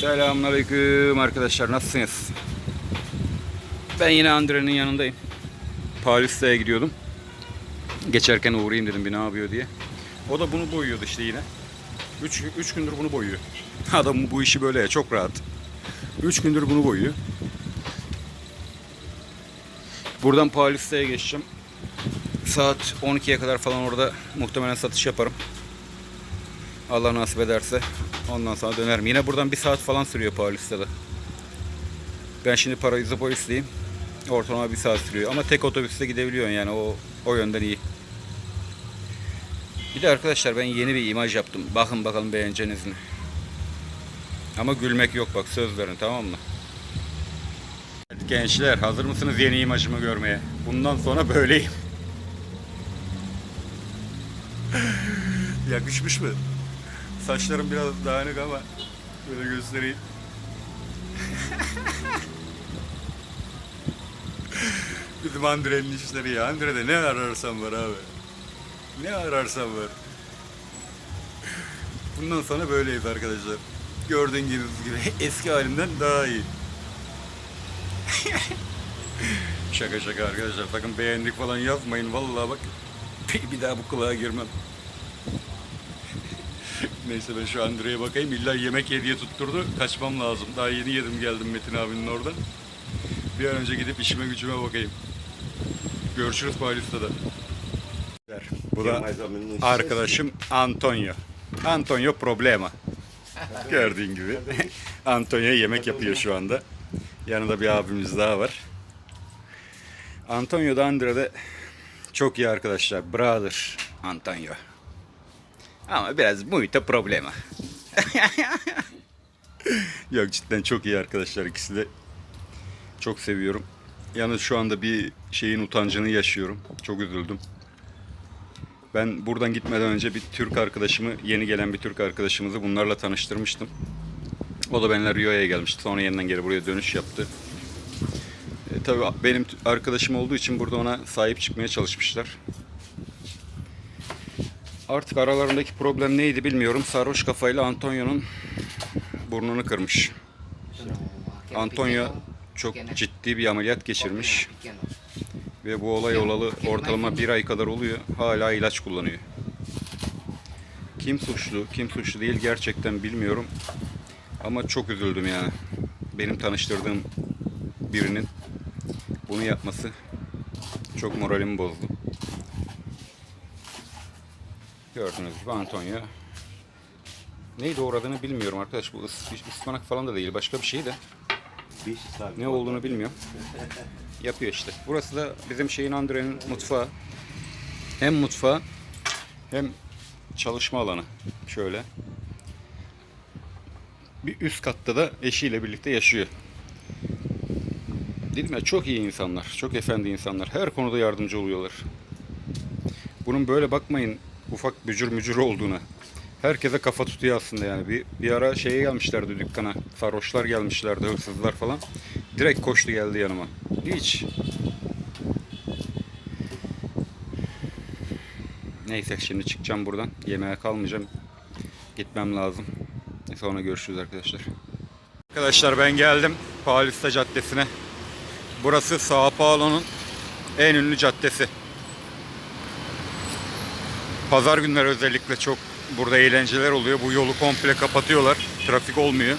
Selamünaleyküm arkadaşlar nasılsınız? Ben yine Andre'nin yanındayım. Paris'e gidiyordum. Geçerken uğrayayım dedim bir ne yapıyor diye. O da bunu boyuyordu işte yine. 3 3 gündür bunu boyuyor. Adam bu işi böyle ya çok rahat. 3 gündür bunu boyuyor. Buradan Paris'e geçeceğim. Saat 12'ye kadar falan orada muhtemelen satış yaparım. Allah nasip ederse ondan sonra dönerim. Yine buradan bir saat falan sürüyor Paris'te Ben şimdi Parayizopolisliyim. Ortalama bir saat sürüyor. Ama tek otobüste gidebiliyorsun yani o, o yönden iyi. Bir de arkadaşlar ben yeni bir imaj yaptım. Bakın bakalım beğeneceğiniz mi? Ama gülmek yok bak söz verin tamam mı? Gençler hazır mısınız yeni imajımı görmeye? Bundan sonra böyleyim. Yakışmış mı? Saçlarım biraz dağınık ama böyle göstereyim. Bizim Andre'nin işleri ya. Andre'de ne ararsan var abi. Ne ararsan var. Bundan sonra böyleyiz arkadaşlar. Gördüğünüz gibi eski halimden daha iyi. şaka şaka arkadaşlar. Sakın beğendik falan yazmayın. Vallahi bak bir, daha bu kılığa girmem. Neyse ben şu Andre'ye bakayım. İlla yemek yediye tutturdu. Kaçmam lazım. Daha yeni yedim geldim Metin abinin oradan. Bir an önce gidip işime gücüme bakayım. Görüşürüz Paris'te de. Bu da arkadaşım Antonio. Antonio Problema. Gördüğün gibi. Antonio yemek yapıyor şu anda. Yanında bir abimiz daha var. Antonio da Andre'de çok iyi arkadaşlar. Brother Antonio. Ama biraz muito problema. Yok cidden çok iyi arkadaşlar ikisi de. Çok seviyorum. Yalnız şu anda bir şeyin utancını yaşıyorum. Çok üzüldüm. Ben buradan gitmeden önce bir Türk arkadaşımı, yeni gelen bir Türk arkadaşımızı bunlarla tanıştırmıştım. O da benimle Rio'ya gelmişti. Sonra yeniden geri buraya dönüş yaptı. E, tabii benim arkadaşım olduğu için burada ona sahip çıkmaya çalışmışlar. Artık aralarındaki problem neydi bilmiyorum. Sarhoş kafayla Antonio'nun burnunu kırmış. Antonio çok ciddi bir ameliyat geçirmiş. Ve bu olay olalı ortalama bir ay kadar oluyor. Hala ilaç kullanıyor. Kim suçlu, kim suçlu değil gerçekten bilmiyorum. Ama çok üzüldüm yani. Benim tanıştırdığım birinin bunu yapması çok moralimi bozdu. Gördüğünüz gibi Antonio. Neyi doğradığını bilmiyorum arkadaş. Bu ıs- ıspanak falan da değil. Başka bir şey de. Ne olduğunu bilmiyorum. Yapıyor işte. Burası da bizim şeyin Andre'nin mutfağı. Hem mutfağı hem çalışma alanı. Şöyle. Bir üst katta da eşiyle birlikte yaşıyor. Dedim ya çok iyi insanlar. Çok efendi insanlar. Her konuda yardımcı oluyorlar. Bunun böyle bakmayın ufak bücür mücür olduğuna. Herkese kafa tutuyor aslında yani. Bir, bir ara şeye gelmişlerdi dükkana. Sarhoşlar gelmişlerdi, hırsızlar falan. Direkt koştu geldi yanıma. Hiç. Neyse şimdi çıkacağım buradan. Yemeğe kalmayacağım. Gitmem lazım. Sonra görüşürüz arkadaşlar. Arkadaşlar ben geldim Paulista Caddesi'ne. Burası Sao Paulo'nun en ünlü caddesi. Pazar günleri özellikle çok burada eğlenceler oluyor. Bu yolu komple kapatıyorlar. Trafik olmuyor.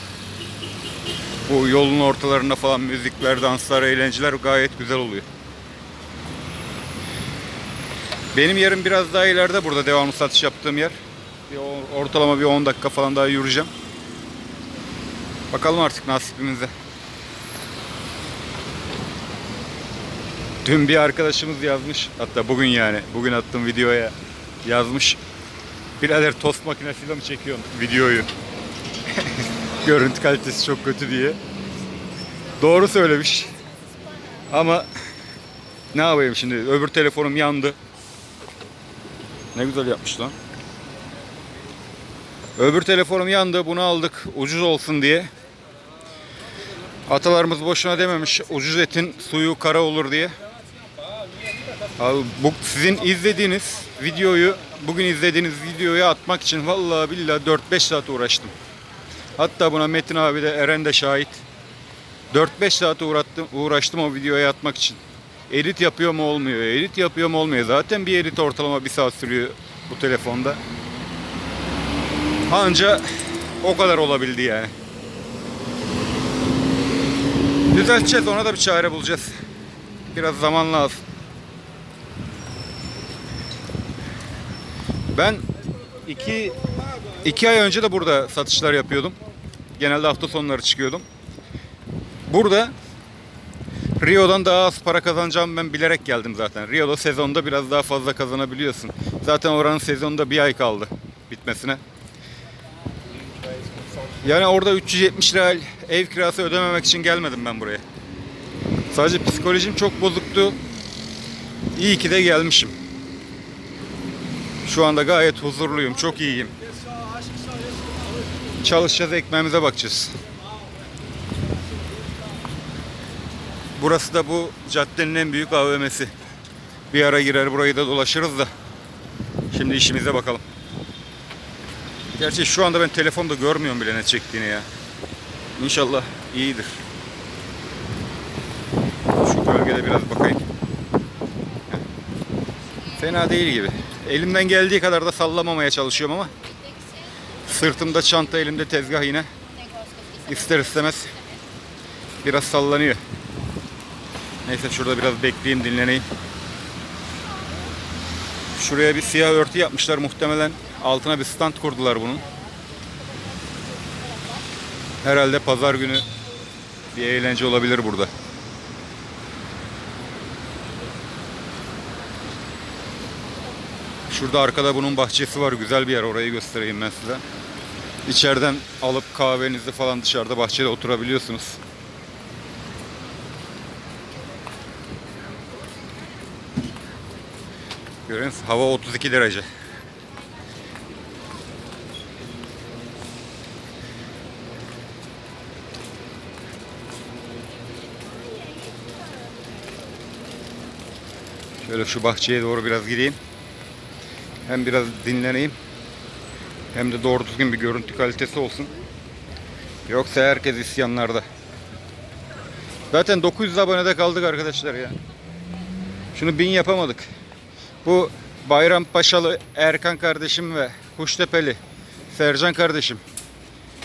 Bu yolun ortalarında falan müzikler, danslar, eğlenceler gayet güzel oluyor. Benim yerim biraz daha ileride burada devamlı satış yaptığım yer. Bir ortalama bir 10 dakika falan daha yürüyeceğim. Bakalım artık nasibimize. Dün bir arkadaşımız yazmış. Hatta bugün yani. Bugün attığım videoya yazmış. Birader tost makinesiyle mi çekiyorsun videoyu? Görüntü kalitesi çok kötü diye. Doğru söylemiş. Ama ne yapayım şimdi? Öbür telefonum yandı. Ne güzel yapmış lan. Öbür telefonum yandı. Bunu aldık ucuz olsun diye. Atalarımız boşuna dememiş. Ucuz etin suyu kara olur diye. Abi bu sizin izlediğiniz videoyu bugün izlediğiniz videoyu atmak için vallahi billahi 4-5 saat uğraştım. Hatta buna Metin abi de Eren de şahit. 4-5 saat uğrattım, uğraştım o videoya atmak için. Edit yapıyor mu olmuyor, edit yapıyor mu olmuyor. Zaten bir edit ortalama bir saat sürüyor bu telefonda. Anca o kadar olabildi yani. Düzelteceğiz ona da bir çare bulacağız. Biraz zaman lazım. Ben iki, iki ay önce de burada satışlar yapıyordum. Genelde hafta sonları çıkıyordum. Burada Rio'dan daha az para kazanacağım ben bilerek geldim zaten. Rio'da sezonda biraz daha fazla kazanabiliyorsun. Zaten oranın sezonunda bir ay kaldı bitmesine. Yani orada 370 lira ev kirası ödememek için gelmedim ben buraya. Sadece psikolojim çok bozuktu. İyi ki de gelmişim. Şu anda gayet huzurluyum, çok iyiyim. Çalışacağız, ekmeğimize bakacağız. Burası da bu caddenin en büyük AVM'si. Bir ara girer burayı da dolaşırız da. Şimdi işimize bakalım. Gerçi şu anda ben telefonda görmüyorum bile ne çektiğini ya. İnşallah iyidir. Şu bölgede biraz bakayım. Fena değil gibi. Elimden geldiği kadar da sallamamaya çalışıyorum ama sırtımda çanta, elimde tezgah yine. İster istemez biraz sallanıyor. Neyse şurada biraz bekleyeyim, dinleneyim. Şuraya bir siyah örtü yapmışlar muhtemelen. Altına bir stand kurdular bunun. Herhalde pazar günü bir eğlence olabilir burada. Şurada arkada bunun bahçesi var. Güzel bir yer. Orayı göstereyim ben size. İçeriden alıp kahvenizi falan dışarıda bahçede oturabiliyorsunuz. Görüyor musun? Hava 32 derece. Şöyle şu bahçeye doğru biraz gideyim. Hem biraz dinleneyim. Hem de doğru düzgün bir görüntü kalitesi olsun. Yoksa herkes isyanlarda. Zaten 900 abonede kaldık arkadaşlar ya. Şunu 1000 yapamadık. Bu Bayrampaşalı Erkan kardeşim ve Kuştepeli Sercan kardeşim.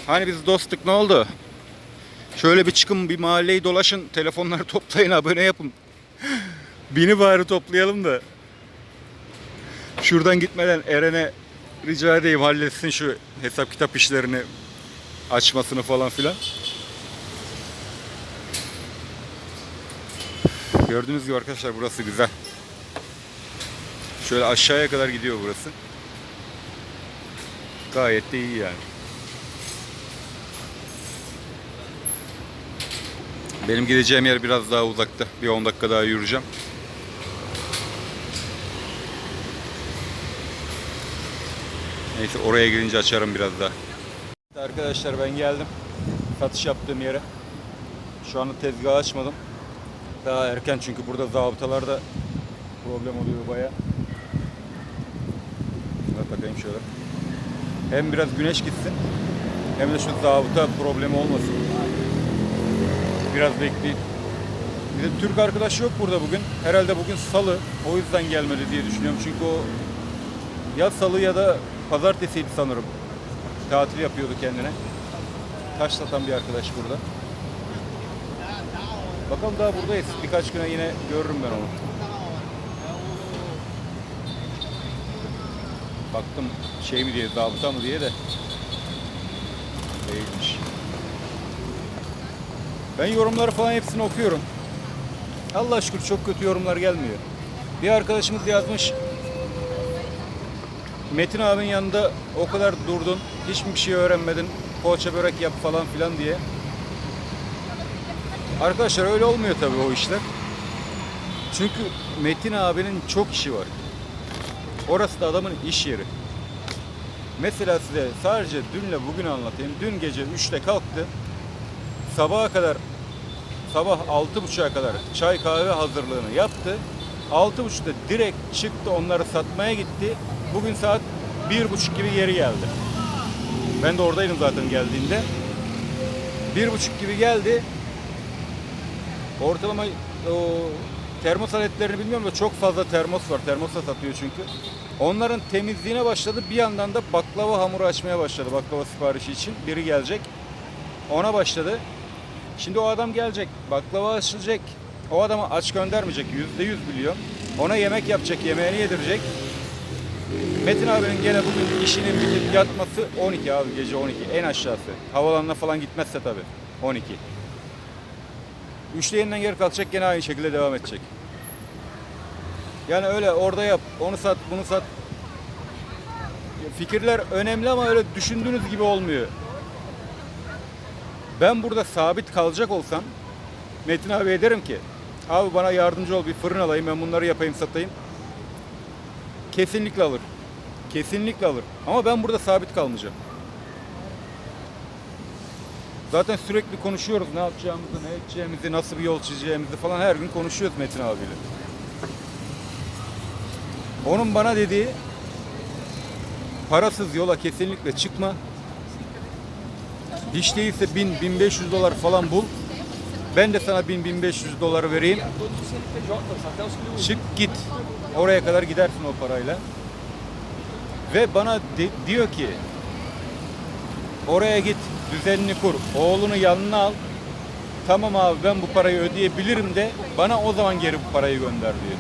Hani biz dostluk ne oldu? Şöyle bir çıkın bir mahalleyi dolaşın. Telefonları toplayın abone yapın. Bini bari toplayalım da. Şuradan gitmeden Eren'e rica edeyim halletsin şu hesap kitap işlerini açmasını falan filan. Gördüğünüz gibi arkadaşlar burası güzel. Şöyle aşağıya kadar gidiyor burası. Gayet de iyi yani. Benim gideceğim yer biraz daha uzakta. Bir 10 dakika daha yürüyeceğim. Neyse oraya gidince açarım biraz daha. Arkadaşlar ben geldim. Satış yaptığım yere. Şu anda tezgahı açmadım. Daha erken çünkü burada zabıtalarda problem oluyor baya. Bak bakayım şöyle. Hem biraz güneş gitsin hem de şu zabıta problemi olmasın. Biraz bekleyeyim. Bir de Türk arkadaş yok burada bugün. Herhalde bugün salı. O yüzden gelmedi diye düşünüyorum. Çünkü o ya salı ya da pazartesiydi sanırım. Tatil yapıyordu kendine. Taşlatan bir arkadaş burada. Bakalım daha buradayız. Birkaç güne yine görürüm ben onu. Baktım şey mi diye, zabıta mı diye de değilmiş. Ben yorumları falan hepsini okuyorum. Allah şükür çok kötü yorumlar gelmiyor. Bir arkadaşımız yazmış. Metin abinin yanında o kadar durdun, hiçbir şey öğrenmedin, poğaça börek yap falan filan diye. Arkadaşlar öyle olmuyor tabii o işler. Çünkü Metin abinin çok işi var. Orası da adamın iş yeri. Mesela size sadece dünle bugün anlatayım. Dün gece 3'te kalktı. Sabaha kadar sabah 6.30'a kadar çay kahve hazırlığını yaptı. 6.30'da direkt çıktı onları satmaya gitti. Bugün saat 1.30 gibi geri geldi. Ben de oradaydım zaten geldiğinde. Bir buçuk gibi geldi. Ortalama o termos aletlerini bilmiyorum da çok fazla termos var. Termosa satıyor çünkü. Onların temizliğine başladı. Bir yandan da baklava hamuru açmaya başladı. Baklava siparişi için. Biri gelecek. Ona başladı. Şimdi o adam gelecek. Baklava açılacak. O adamı aç göndermeyecek. Yüzde yüz biliyor. Ona yemek yapacak. Yemeğini yedirecek. Metin abinin gene bugün işinin bitip yatması 12 abi gece 12 en aşağısı. Havalanına falan gitmezse tabi 12. Üçte yeniden geri kalkacak gene aynı şekilde devam edecek. Yani öyle orada yap, onu sat, bunu sat. Fikirler önemli ama öyle düşündüğünüz gibi olmuyor. Ben burada sabit kalacak olsam Metin abi derim ki abi bana yardımcı ol bir fırın alayım ben bunları yapayım satayım. Kesinlikle alır. Kesinlikle alır. Ama ben burada sabit kalmayacağım. Zaten sürekli konuşuyoruz ne yapacağımızı, ne edeceğimizi, nasıl bir yol çizeceğimizi falan her gün konuşuyoruz Metin abiyle. Onun bana dediği parasız yola kesinlikle çıkma. Hiç değilse 1000-1500 dolar falan bul. Ben de sana 1000-1500 dolar vereyim. Çık git. Oraya kadar gidersin o parayla. Ve bana de- diyor ki oraya git düzenini kur. Oğlunu yanına al. Tamam abi ben bu parayı ödeyebilirim de bana o zaman geri bu parayı gönder diyor.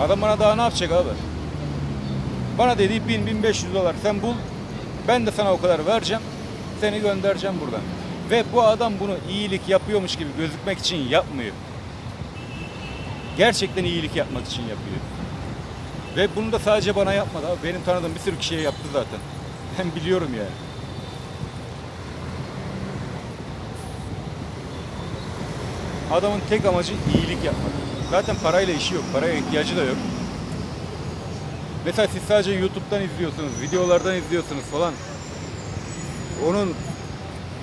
Adam bana daha ne yapacak abi? Bana dediği 1000-1500 dolar sen bul. Ben de sana o kadar vereceğim. Seni göndereceğim buradan. Ve bu adam bunu iyilik yapıyormuş gibi gözükmek için yapmıyor. Gerçekten iyilik yapmak için yapıyor. Ve bunu da sadece bana yapmadı. Benim tanıdığım bir sürü kişiye yaptı zaten. Ben biliyorum yani. Adamın tek amacı iyilik yapmak. Zaten parayla işi yok. Paraya ihtiyacı da yok. Mesela siz sadece YouTube'dan izliyorsunuz, videolardan izliyorsunuz falan. Onun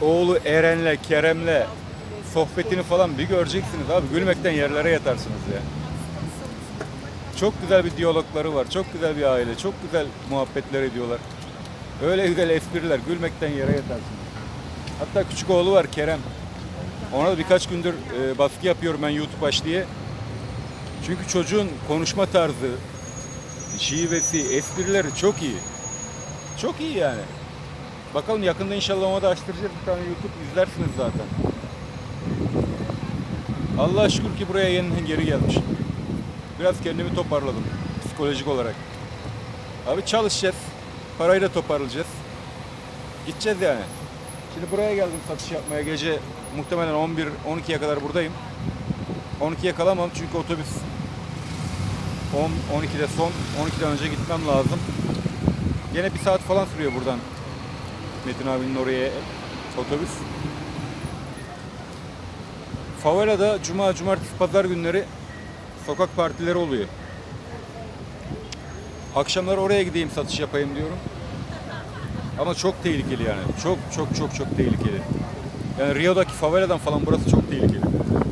oğlu Eren'le, Kerem'le sohbetini falan bir göreceksiniz abi. Gülmekten yerlere yatarsınız ya. Çok güzel bir diyalogları var. Çok güzel bir aile. Çok güzel muhabbetler ediyorlar. Öyle güzel espriler. Gülmekten yere yatarsınız. Hatta küçük oğlu var Kerem. Ona da birkaç gündür e, baskı yapıyorum ben YouTube aç diye. Çünkü çocuğun konuşma tarzı, şivesi, esprileri çok iyi. Çok iyi yani. Bakalım yakında inşallah ona da açtıracağız bir tane YouTube izlersiniz zaten. Allah'a şükür ki buraya yeniden geri gelmiş. Biraz kendimi toparladım psikolojik olarak. Abi çalışacağız. Parayı da toparlayacağız. Gideceğiz yani. Şimdi buraya geldim satış yapmaya. Gece muhtemelen 11 12'ye kadar buradayım. 12'ye kalamam çünkü otobüs 10 12'de son. 12'den önce gitmem lazım. Gene bir saat falan sürüyor buradan. Metin abinin oraya otobüs. Favela'da cuma, cumartesi, pazar günleri sokak partileri oluyor. Akşamlar oraya gideyim satış yapayım diyorum. Ama çok tehlikeli yani. Çok çok çok çok tehlikeli. Yani Rio'daki faveladan falan burası çok tehlikeli.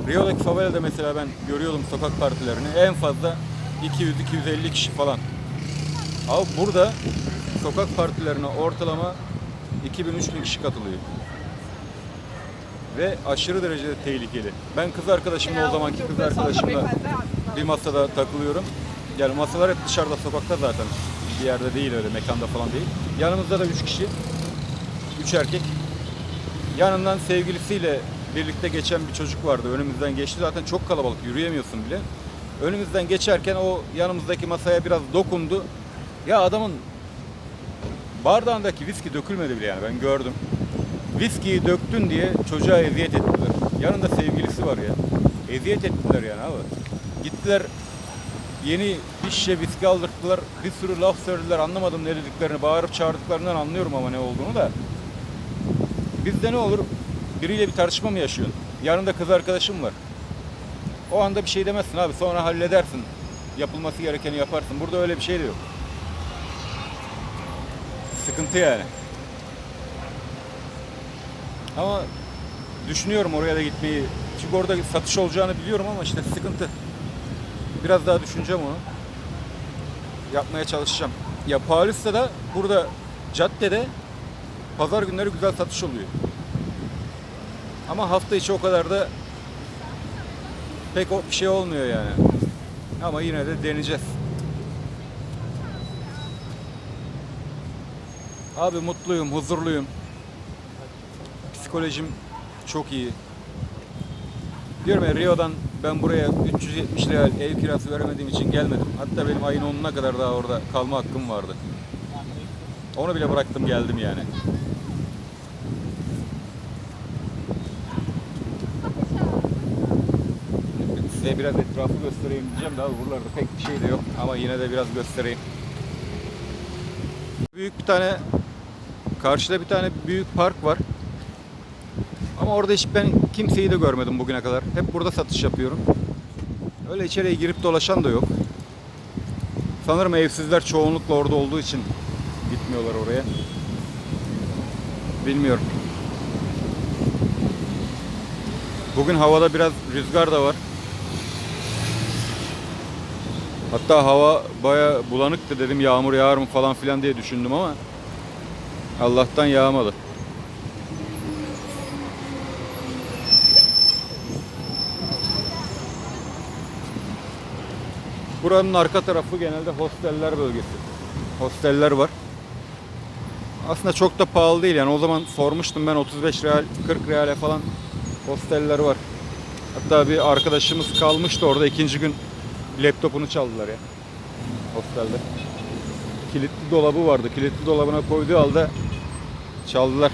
Rio'daki favelada mesela ben görüyordum sokak partilerini. En fazla 200-250 kişi falan. Abi burada sokak partilerine ortalama 2000-3000 kişi katılıyor. Ve aşırı derecede tehlikeli. Ben kız arkadaşımla o zamanki kız arkadaşımla bir masada takılıyorum. Yani masalar hep dışarıda sokakta zaten. Bir yerde değil öyle mekanda falan değil. Yanımızda da 3 kişi. 3 erkek. Yanından sevgilisiyle birlikte geçen bir çocuk vardı. Önümüzden geçti. Zaten çok kalabalık. Yürüyemiyorsun bile. Önümüzden geçerken o yanımızdaki masaya biraz dokundu. Ya adamın bardağındaki viski dökülmedi bile yani ben gördüm. Viskiyi döktün diye çocuğa eziyet ettiler. Yanında sevgilisi var ya. Eziyet ettiler yani abi. Gittiler yeni bir şişe viski aldırttılar. Bir sürü laf söylediler. Anlamadım ne dediklerini. Bağırıp çağırdıklarından anlıyorum ama ne olduğunu da. Bizde ne olur? Biriyle bir tartışma mı yaşıyorsun? Yanında kız arkadaşım var. O anda bir şey demezsin abi. Sonra halledersin. Yapılması gerekeni yaparsın. Burada öyle bir şey de yok. Sıkıntı yani. Ama düşünüyorum oraya da gitmeyi. Çünkü orada satış olacağını biliyorum ama işte sıkıntı. Biraz daha düşüneceğim onu. Yapmaya çalışacağım. Ya Paris'te de burada caddede pazar günleri güzel satış oluyor. Ama hafta içi o kadar da pek bir şey olmuyor yani. Ama yine de deneyeceğiz. Abi mutluyum, huzurluyum. Psikolojim çok iyi. Diyorum ya Rio'dan ben buraya 370 real ev kirası veremediğim için gelmedim. Hatta benim ayın 10'una kadar daha orada kalma hakkım vardı. Onu bile bıraktım geldim yani. Size biraz etrafı göstereyim diyeceğim abi buralarda pek bir şey de yok ama yine de biraz göstereyim. Büyük bir tane karşıda bir tane büyük park var. Ama orada hiç ben kimseyi de görmedim bugüne kadar. Hep burada satış yapıyorum. Öyle içeriye girip dolaşan da yok. Sanırım evsizler çoğunlukla orada olduğu için gitmiyorlar oraya. Bilmiyorum. Bugün havada biraz rüzgar da var. Hatta hava baya bulanıktı dedim yağmur yağar mı falan filan diye düşündüm ama Allah'tan yağmadı. Buranın arka tarafı genelde hosteller bölgesi. Hosteller var. Aslında çok da pahalı değil yani o zaman sormuştum ben 35 real 40 reale falan hosteller var. Hatta bir arkadaşımız kalmıştı orada ikinci gün laptopunu çaldılar ya. Hostelde. Kilitli dolabı vardı. Kilitli dolabına koyduğu halde çaldılar.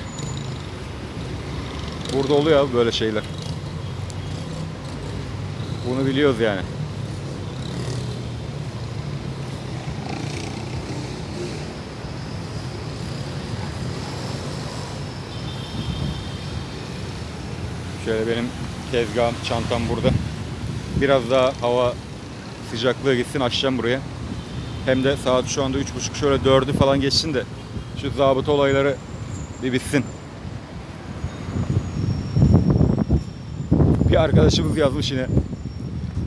Burada oluyor abi böyle şeyler. Bunu biliyoruz yani. Şöyle benim tezgahım, çantam burada. Biraz daha hava sıcaklığı gitsin açacağım buraya. Hem de saat şu anda 3.30 şöyle 4'ü falan geçsin de şu zabıta olayları bir bitsin. Bir arkadaşımız yazmış yine.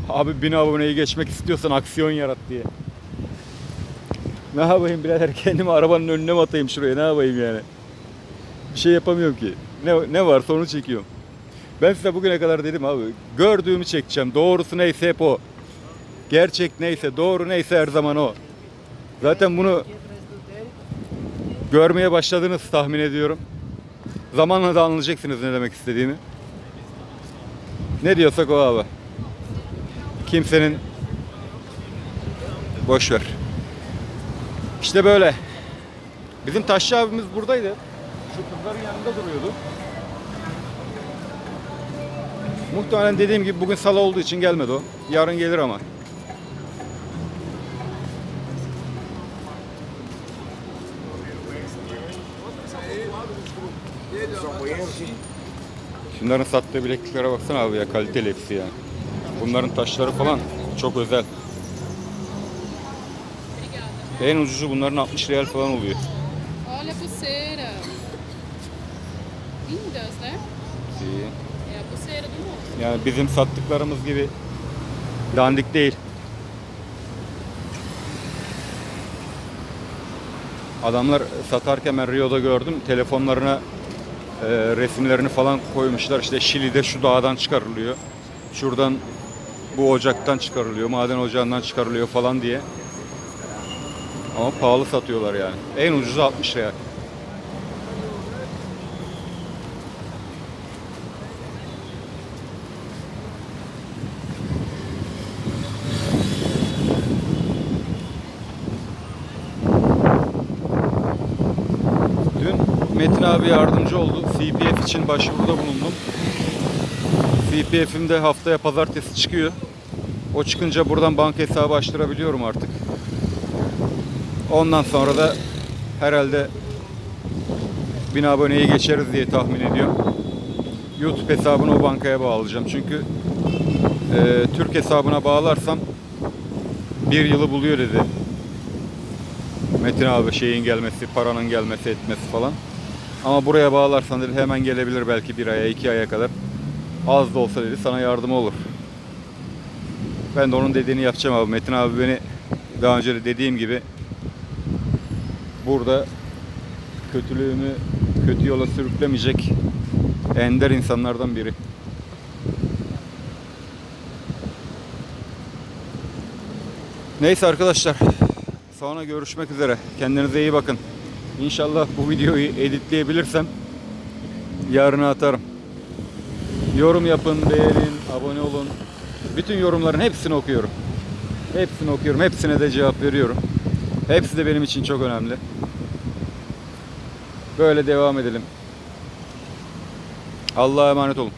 Abi bin aboneyi geçmek istiyorsan aksiyon yarat diye. Ne yapayım birader kendimi arabanın önüne mi atayım şuraya ne yapayım yani. Bir şey yapamıyorum ki. Ne, ne varsa onu çekiyorum. Ben size bugüne kadar dedim abi gördüğümü çekeceğim. Doğrusu neyse hep o. Gerçek neyse, doğru neyse her zaman o. Zaten bunu görmeye başladınız tahmin ediyorum. Zamanla da anlayacaksınız ne demek istediğimi. Ne diyorsak o abi. Kimsenin boş ver. İşte böyle. Bizim taşçı abimiz buradaydı. Şu kızların yanında duruyordu. Muhtemelen dediğim gibi bugün salı olduğu için gelmedi o. Yarın gelir ama. Şunların sattığı bilekliklere baksana abi ya kaliteli hepsi ya. Bunların taşları falan çok özel. En ucuzu bunların 60 real falan oluyor. Olha a pulseira. Lindas, né? İyi. É a pulseira do moço. Yani bizim sattıklarımız gibi dandik değil. Adamlar satarken ben Rio'da gördüm. Telefonlarına e, resimlerini falan koymuşlar. İşte Şili'de şu dağdan çıkarılıyor. Şuradan bu ocaktan çıkarılıyor. Maden ocağından çıkarılıyor falan diye. Ama pahalı satıyorlar yani. En ucuzu 60 real. Dün Abi yardımcı oldu. CPF için başvuruda bulundum. CPF'im de haftaya pazartesi çıkıyor. O çıkınca buradan banka hesabı açtırabiliyorum artık. Ondan sonra da herhalde bin aboneyi geçeriz diye tahmin ediyorum. YouTube hesabını o bankaya bağlayacağım. Çünkü e, Türk hesabına bağlarsam bir yılı buluyor dedi. Metin abi şeyin gelmesi, paranın gelmesi etmesi falan. Ama buraya bağlarsan dedi hemen gelebilir belki bir aya, iki aya kadar. Az da olsa dedi sana yardım olur. Ben de onun dediğini yapacağım abi. Metin abi beni daha önce de dediğim gibi burada kötülüğümü kötü yola sürüklemeyecek ender insanlardan biri. Neyse arkadaşlar. Sonra görüşmek üzere. Kendinize iyi bakın. İnşallah bu videoyu editleyebilirsem yarına atarım. Yorum yapın, beğenin, abone olun. Bütün yorumların hepsini okuyorum. Hepsini okuyorum. Hepsine de cevap veriyorum. Hepsi de benim için çok önemli. Böyle devam edelim. Allah'a emanet olun.